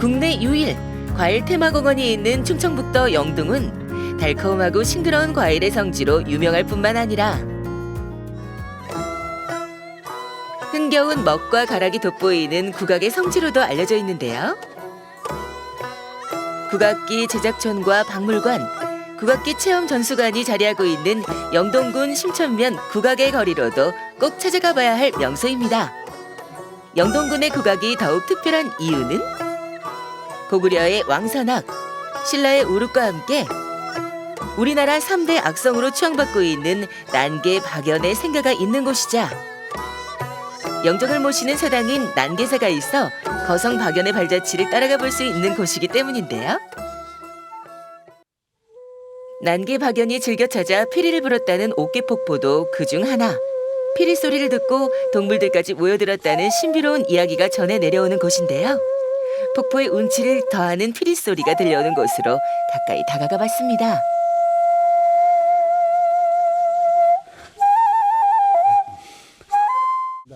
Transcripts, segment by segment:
국내 유일 과일 테마공원이 있는 충청북도 영동은 달콤하고 싱그러운 과일의 성지로 유명할 뿐만 아니라 흥겨운 먹과 가락이 돋보이는 국악의 성지로도 알려져 있는데요. 국악기 제작촌과 박물관, 국악기 체험 전수관이 자리하고 있는 영동군 심천면 국악의 거리로도 꼭 찾아가 봐야 할 명소입니다. 영동군의 국악이 더욱 특별한 이유는 고구려의 왕선악, 신라의 우륵과 함께 우리나라 3대 악성으로 추앙받고 있는 난계 박연의 생가가 있는 곳이자 영정을 모시는 사당인 난계사가 있어 거성 박연의 발자취를 따라가 볼 수 있는 곳이기 때문인데요. 난계 박연이 즐겨 찾아 피리를 불었다는 옥계폭포도 그중 하나. 피리 소리를 듣고 동물들까지 모여들었다는 신비로운 이야기가 전해 내려오는 곳인데요. 폭포의 운치를 더하는 피리 소리가 들려오는 곳으로 가까이 다가가 봤습니다.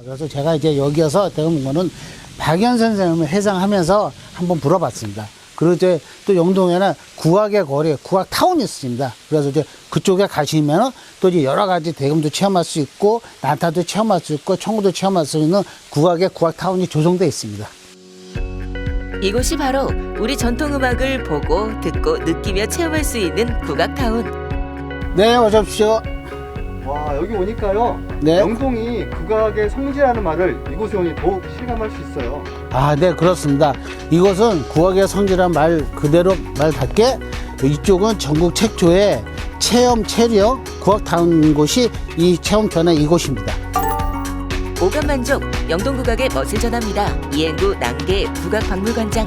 그래서 제가 이제 여기에서 대본 거는 박연 선생님을 회상하면서 한번 불어봤습니다. 그리고 이제 또 영동에는 국악의 거리, 국악 타운이 있습니다. 그래서 이제 그쪽에 가시면은 또 이제 여러 가지 대금도 체험할 수 있고, 난타도 체험할 수 있고, 청구도 체험할 수 있는 국악의 국악 타운이 조성되어 있습니다. 이곳이 바로 우리 전통 음악을 보고 듣고 느끼며 체험할 수 있는 국악타운. 네, 어서 오십시오. 와 여기 오니까요 네. 영동이 국악의 성지라는 말을 이곳에 오니 더욱 실감할 수 있어요 아, 네, 그렇습니다. 이곳은 국악의 성지란 말 그대로 말답게 이쪽은 전국 최초의 체험 체력 국악타운 곳이 이 체험견의 이곳입니다. 오감만족 영동국악의 멋을 전합니다. 이행구 난계 국악박물관장.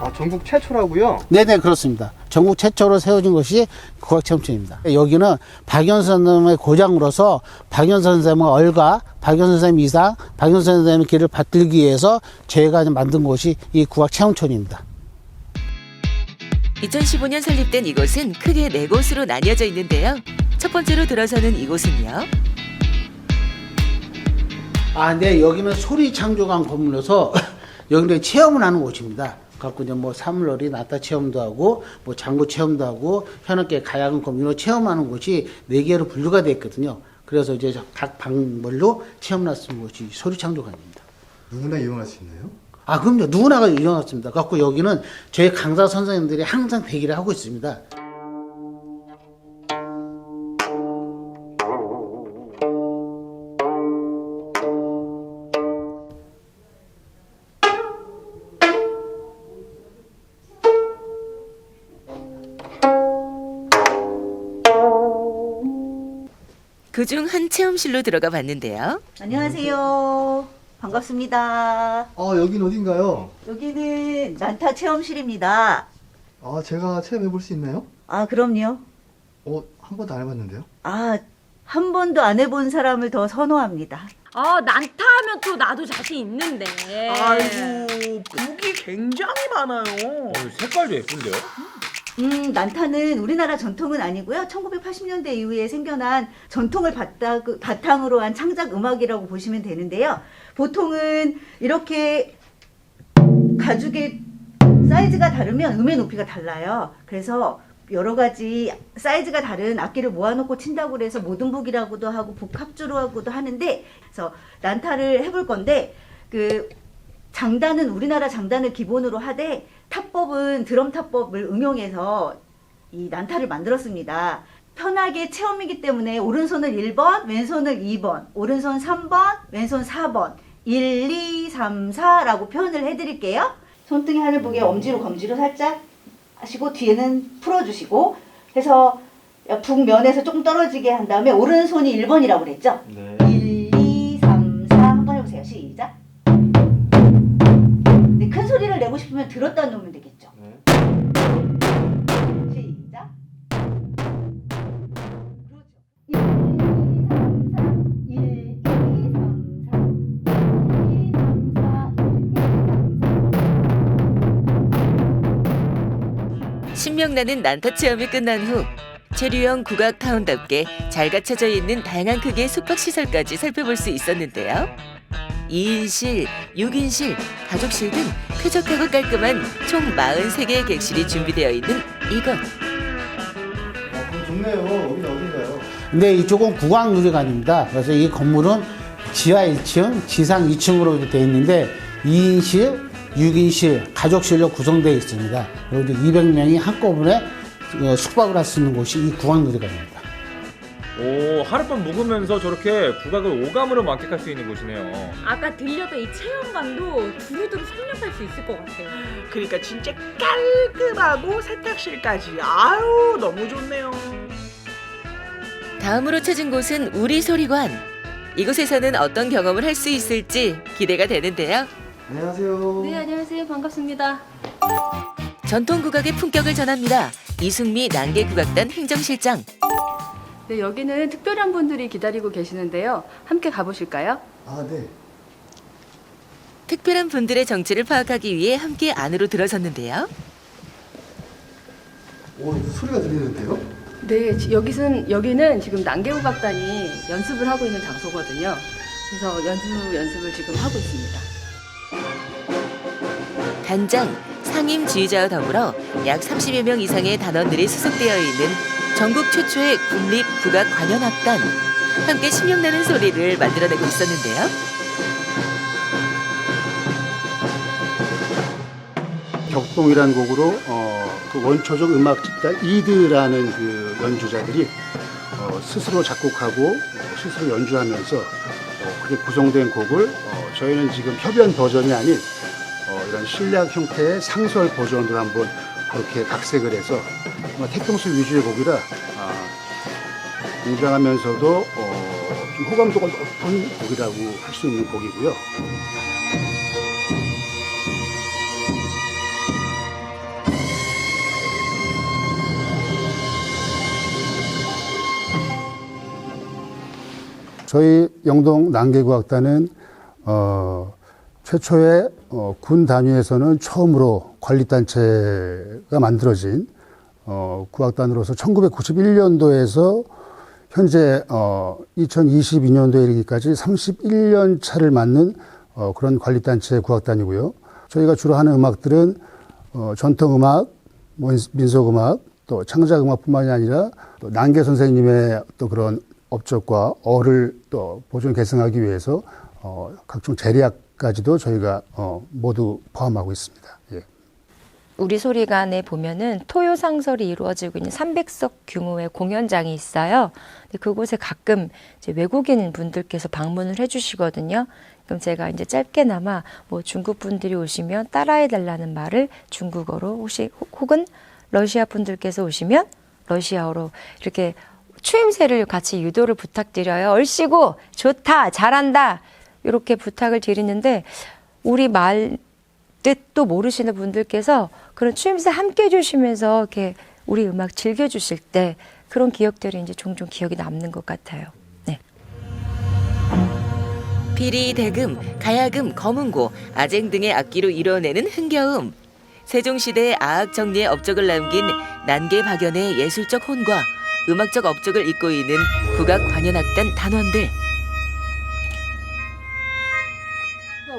아 전국 최초라고요 네네 그렇습니다. 전국 최초로 세워진 것이 국악체험촌입니다. 여기는 박연 선생님의 고장으로서 박연 선생님의 얼가, 박연 선생님 이상, 박연 선생님의 길을 받들기 위해서 저희가 만든 곳이 이 국악체험촌입니다. 2015년 설립된 이곳은 크게 네 곳으로 나뉘어져 있는데요. 첫 번째로 들어서는 이곳은요. 아, 네 여기는 소리 창조관 건물로서 여기는 체험을 하는 곳입니다. 갖고 이제 뭐 사물놀이 나타 체험도 하고 뭐 장구 체험도 하고 현악계 가야금 검유로 체험하는 곳이 네 개로 분류가 되어 있거든요. 그래서 이제 각 방별로 체험을 하는 곳이 소리 창조관입니다. 누구나 이용할 수 있나요? 아, 그럼요. 누구나가 이용했습니다. 갖고 여기는 저희 강사 선생님들이 항상 대기를 하고 있습니다. 그중 한 체험실로 들어가 봤는데요. 안녕하세요. 반갑습니다. 아 여긴 어딘가요? 여기는 난타 체험실입니다. 아 제가 체험해 볼 수 있나요? 아, 그럼요. 어 한 번도 안 해봤는데요 아, 한 번도 안 해본 사람을 더 선호합니다. 아 난타 하면 또 나도 자신 있는데. 아이고 북이 굉장히 많아요. 어, 색깔도 예쁜데요? 음, 난타는 우리나라 전통은 아니고요. 1980년대 이후에 생겨난 전통을 바탕, 바탕 으로 한 창작 음악이라고 보시면 되는데요. 보통은 이렇게 가죽의 사이즈가 다르면 음의 높이가 달라요. 그래서 여러 가지 사이즈가 다른 악기를 모아놓고 친다고 해서 모든북이라고도 하고 북합주로 하고도 하는데 그래서 난타를 해볼 건데 그 장단은 우리나라 장단을 기본으로 하되 타법은 드럼 타법을 응용해서 이 난타를 만들었습니다. 편하게 체험이기 때문에 오른손을 1번, 왼손을 2번, 오른손 3번, 왼손 4번, 1, 2, 3, 4라고 표현을 해드릴게요. 손등에 하늘보게 엄지로 검지로 살짝 하시고 뒤에는 풀어주시고 해서 북면에서 조금 떨어지게 한 다음에 오른손이 1번이라고 그랬죠? 네. 1, 2, 3, 4 한번 해보세요. 시작. 내고 싶으면 들었다 놓으면 되겠죠. 네. 시작. 그렇죠. 1, 2, 3, 4, 1, 2, 3, 4, 1, 2, 3, 4, 1, 2, 3, 4. 신명나는 난타 체험이 끝난 후 체류형 국악 타운답게 잘 갖춰져 있는 다양한 크기의 숙박 시설까지 살펴볼 수 있었는데요. 2인실, 6인실, 가족실 등 쾌적하고 깔끔한 총 43개의 객실이 준비되어 있는 이곳. 아, 그럼 좋네요. 여기는 어딘가요? 근데 이쪽은 구강 누리관입니다. 그래서 이 건물은 지하 1층, 지상 2층으로 되어 있는데 2인실, 6인실, 가족실로 구성되어 있습니다. 그리고 이제 200명이 한꺼번에 어, 숙박을 할 수 있는 곳이 이 구강 누리관입니다. 오 하룻밤 묵으면서 저렇게 국악을 오감으로 만끽할 수 있는 곳이네요. 아까 들렸던 이 체험관도 두루두루 섭렵할 수 있을 것 같아요. 그러니까 진짜 깔끔하고 세탁실까지 아유 너무 좋네요. 다음으로 찾은 곳은 우리 소리관. 이곳에서는 어떤 경험을 할 수 있을지 기대가 되는데요. 안녕하세요. 네, 안녕하세요. 반갑습니다. 전통 국악의 품격을 전합니다. 이승미 난계국악단 행정실장. 네, 여기는 특별한 분들이 기다리고 계시는데요. 함께 가보실까요? 아, 네. 특별한 분들의 정체를 파악하기 위해 함께 안으로 들어섰는데요. 오, 소리가 들리는데요? 네, 지- 여기는, 여기는 지금 난개우각단이 연습을 하고 있는 장소거든요. 그래서 연주 연습을 지금 하고 있습니다. 단장, 상임 지휘자와 더불어 약 30여 명 이상의 단원들이 수속되어 있는 전국 최초의 국립 국악 관현악단. 함께 신명나는 소리를 만들어내고 있었는데요. 격동이라는 곡으로 어, 그 원초적 음악 집단 이드라는 그 연주자들이 어, 스스로 작곡하고 어, 스스로 연주하면서 어, 그렇게 구성된 곡을 어, 저희는 지금 협연 버전이 아닌 어, 이런 실력 형태의 상설 버전으로 한번 그렇게 각색을 해서 태평소 위주의 곡이라 아, 웅장하면서도 어, 좀 호감도가 높은 곡이라고 할 수 있는 곡이고요. 저희 영동 난계구악단은 어, 최초의 어, 군 단위에서는 처음으로 관리단체가 만들어진 어, 구악단으로서 1991년도에서 현재 어, 2022년도에 이르기까지 31년 차를 맞는 어, 그런 관리단체 구악단이고요. 저희가 주로 하는 음악들은 어, 전통음악, 민- 민속음악, 또 창작음악뿐만이 아니라 또 난계 선생님의 또 그런 업적과 어를 또 보존 계승하기 위해서 어, 각종 재래악까지도 저희가 어, 모두 포함하고 있습니다. 예. 우리 소리관에 보면은 토요 상설이 이루어지고 있는 300석 규모의 공연장이 있어요. 그곳에 가끔 외국인 분들께서 방문을 해주시거든요. 그럼 제가 이제 짧게나마 뭐 중국 분들이 오시면 따라해 달라는 말을 중국어로 혹시 혹- 혹은 러시아 분들께서 오시면 러시아어로 이렇게 추임새를 같이 유도를 부탁드려요. 얼씨구 좋다 잘한다 이렇게 부탁을 드리는데 우리 말 뜻도 모르시는 분들께서 그런 추임새 함께 해주시면서 이렇게 우리 음악 즐겨주실 때 그런 기억들이 이제 종종 기억이 남는 것 같아요. 네. 피리, 대금, 가야금, 검은고, 아쟁 등의 악기로 이뤄내는 흥겨움. 세종시대의 아악 정리의 업적을 남긴 난계 박연의 예술적 혼과 음악적 업적을 잇고 있는 국악 관현악단 단원들.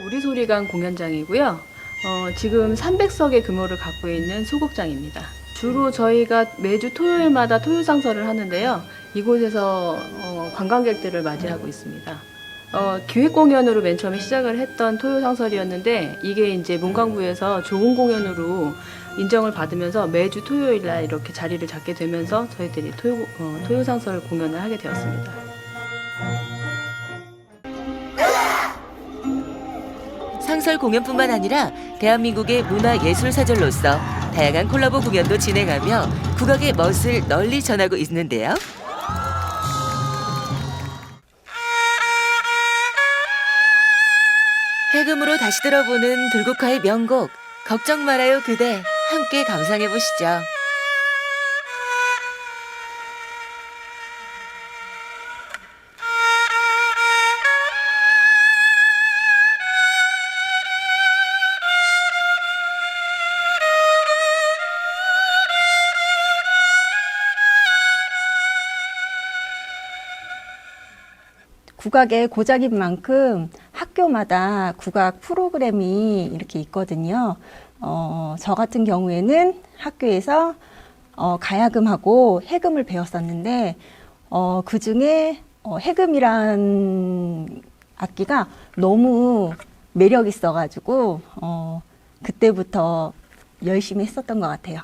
우리 소리관 공연장이고요. 어, 지금 300석의 규모를 갖고 있는 소극장입니다. 주로 저희가 매주 토요일마다 토요상설을 하는데요. 이곳에서 어, 관광객들을 맞이하고 있습니다. 어, 기획 공연으로 맨 처음에 시작을 했던 토요상설이었는데 이게 이제 문광부에서 좋은 공연으로 인정을 받으면서 매주 토요일 날 이렇게 자리를 잡게 되면서 저희들이 토요, 어, 토요상설 공연을 하게 되었습니다. 상설 공연뿐만 아니라 대한민국의 문화 예술 사절로서 다양한 콜라보 공연도 진행하며 국악의 멋을 널리 전하고 있는데요. 해금으로 다시 들어보는 들국화의 명곡 걱정 말아요 그대 함께 감상해 보시죠. 국악의 고작인 만큼 학 학교마다 국악 프로그램이 이렇게 있거든요. 어, 저 같은 경우에는 학교에서 어, 가야금하고 해금을 배웠었는데 어, 그 중에 어, 해금이란 악기가 너무 매력 있어가지고 어, 그때부터 열심히 했었던 것 같아요.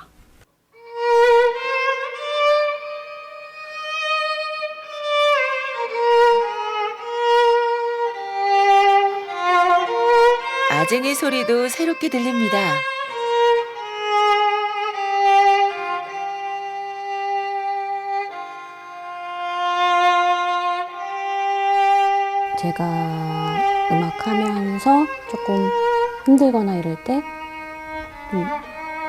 아쟁이 소리도 새롭게 들립니다. 제가 음악하면서 조금 힘들거나 이럴 때, 음,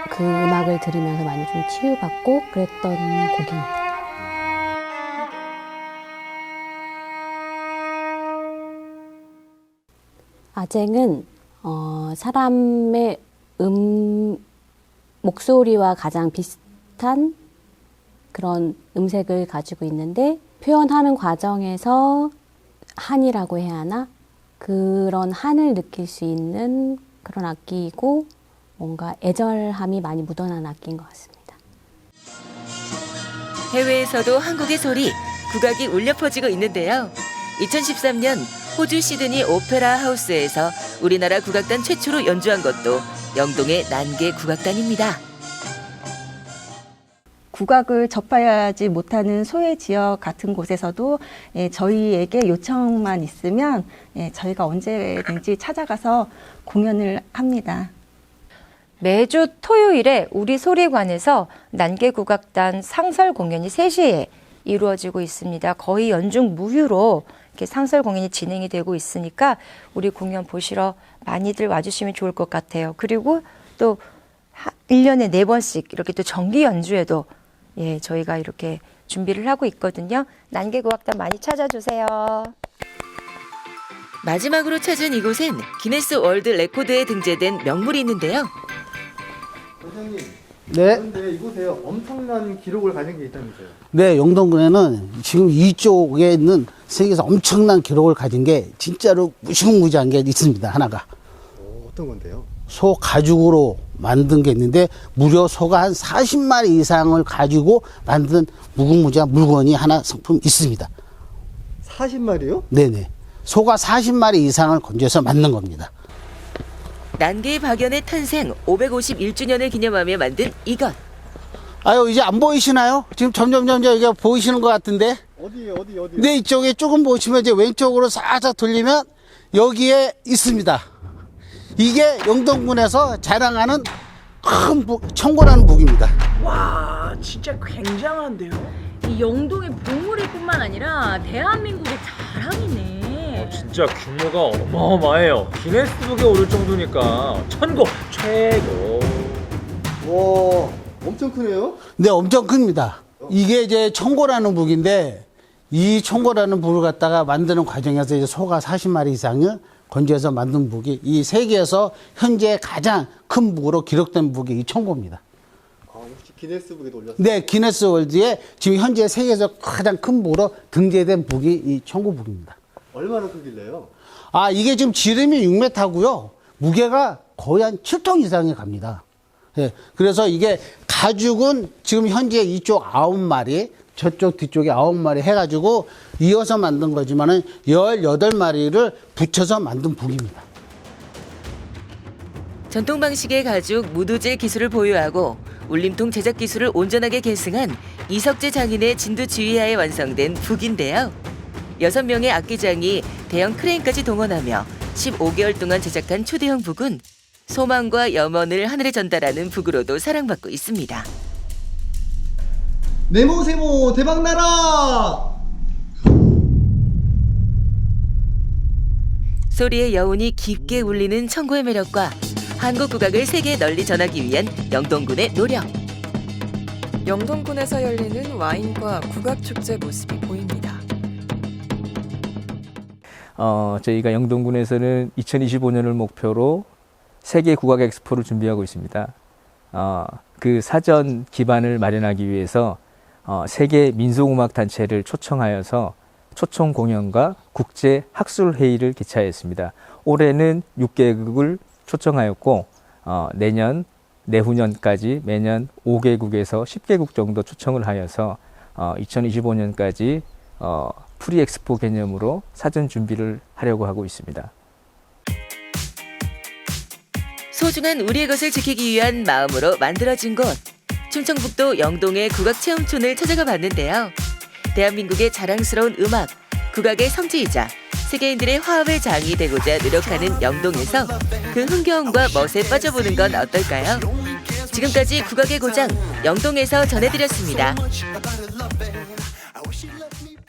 그 음악을 들으면서 많이 좀 치유받고 그랬던 곡입니다. 아쟁은 어, 사람의 음 목소리와 가장 비슷한 그런 음색을 가지고 있는데 표현하는 과정에서 한이라고 해야 하나 그런 한을 느낄 수 있는 그런 악기이고 뭔가 애절함이 많이 묻어난 악기인 것 같습니다. 해외에서도 한국의 소리, 국악이 울려 퍼지고 있는데요. 2013년 호주 시드니 오페라 하우스에서 우리나라 국악단 최초로 연주한 것도 영동의 난계 국악단입니다. 국악을 접하지 못하는 소외 지역 같은 곳에서도 예, 저희에게 요청만 있으면 예, 저희가 언제든지 찾아가서 공연을 합니다. 매주 토요일에 우리 소리관에서 난계국악단 상설 공연이 3시에 이루어지고 있습니다. 거의 연중 무휴로 이렇게 상설 공연이 진행이 되고 있으니까 우리 공연 보시러 많이들 와주시면 좋을 것 같아요. 그리고 또 하- 1년에 4번씩 이렇게 또 정기 연주에도 예, 저희가 이렇게 준비를 하고 있거든요. 난계국악단 많이 찾아주세요. 마지막으로 찾은 이곳엔 기네스 월드 레코드에 등재된 명물이 있는데요. 원장님, 네. 그런데 이곳에 엄청난 기록을 가진 게 있다면서요? 네, 영동군에는 지금 이쪽에 있는 세계에서 엄청난 기록을 가진 게 진짜로 무시무시한 게 있습니다. 하나가. 어, 어떤 건데요? 소 가죽으로 만든 게 있는데 무려 소가 한 40마리 이상을 가지고 만든 무궁무진한 물건이 하나 상품 있습니다. 40마리요? 네네. 소가 40마리 이상을 건져서 만든 겁니다. 난계 박연의 탄생 551주년을 기념하며 만든 이것. 아유, 이제 안 보이시나요? 지금 점점 점점 이게 보이시는 것 같은데? 어디 어디 어디? 네, 이쪽에 조금 보시면 이제 왼쪽으로 살짝 돌리면 여기에 있습니다. 이게 영동군에서 자랑하는 큰 북, 청고라는 북입니다. 와 진짜 굉장한데요. 이 영동의 보물일뿐만 아니라 대한민국의 자랑이네. 진짜 규모가 어마어마해요. 기네스북에 오를 정도니까 천고 최고. 와, 엄청 크네요. 네, 엄청 큽니다. 이게 이제 청고라는 북인데 이 청고라는 북을 갖다가 만드는 과정에서 이제 소가 40마리 이상을 건져서 만든 북이 이 세계에서 현재 가장 큰 북으로 기록된 북이 이 청고입니다. 아, 혹시 기네스북에도 올렸어요? 네, 기네스 월드에 지금 현재 세계에서 가장 큰 북으로 등재된 북이 이 청고 북입니다. 얼마나 크길래요? 아, 이게 지금 지름이 6m고요. 무게가 거의 한 7톤 이상이 갑니다. 예. 그래서 이게 가죽은 지금 현재 이쪽 9마리, 저쪽 뒤쪽에 9마리 해가지고 이어서 만든 거지만은 18마리를 붙여서 만든 북입니다. 전통 방식의 가죽 무두질 기술을 보유하고 울림통 제작 기술을 온전하게 계승한 이석재 장인의 진두 지휘하에 완성된 북인데요. 여섯 명의 악기장이 대형 크레인까지 동원하며 15개월 동안 제작한 초대형 북은 소망과 염원을 하늘에 전달하는 북으로도 사랑받고 있습니다. 네모 세모 대박 나라! 소리의 여운이 깊게 울리는 청고의 매력과 한국 국악을 세계에 널리 전하기 위한 영동군의 노력. 영동군에서 열리는 와인과 국악 축제 모습이 보입니다. 어, 저희가 영동군에서는 2025년을 목표로 세계 국악 엑스포를 준비하고 있습니다. 어, 그 사전 기반을 마련하기 위해서 어, 세계 민속음악 단체를 초청하여서 초청 공연과 국제 학술 회의를 개최하였습니다. 올해는 6개국을 초청하였고 어, 내년 내후년까지 매년 5개국에서 10개국 정도 초청을 하여서 어, 2025년까지 어, 프리엑스포 개념으로 사전 준비를 하려고 하고 있습니다. 소중한 우리의 것을 지키기 위한 마음으로 만들어진 곳. 충청북도 영동의 국악체험촌을 찾아가 봤는데요. 대한민국의 자랑스러운 음악, 국악의 성지이자 세계인들의 화합의 장이 되고자 노력하는 영동에서 그 흥겨움과 멋에 빠져보는 건 어떨까요? 지금까지 국악의 고장 영동에서 전해드렸습니다.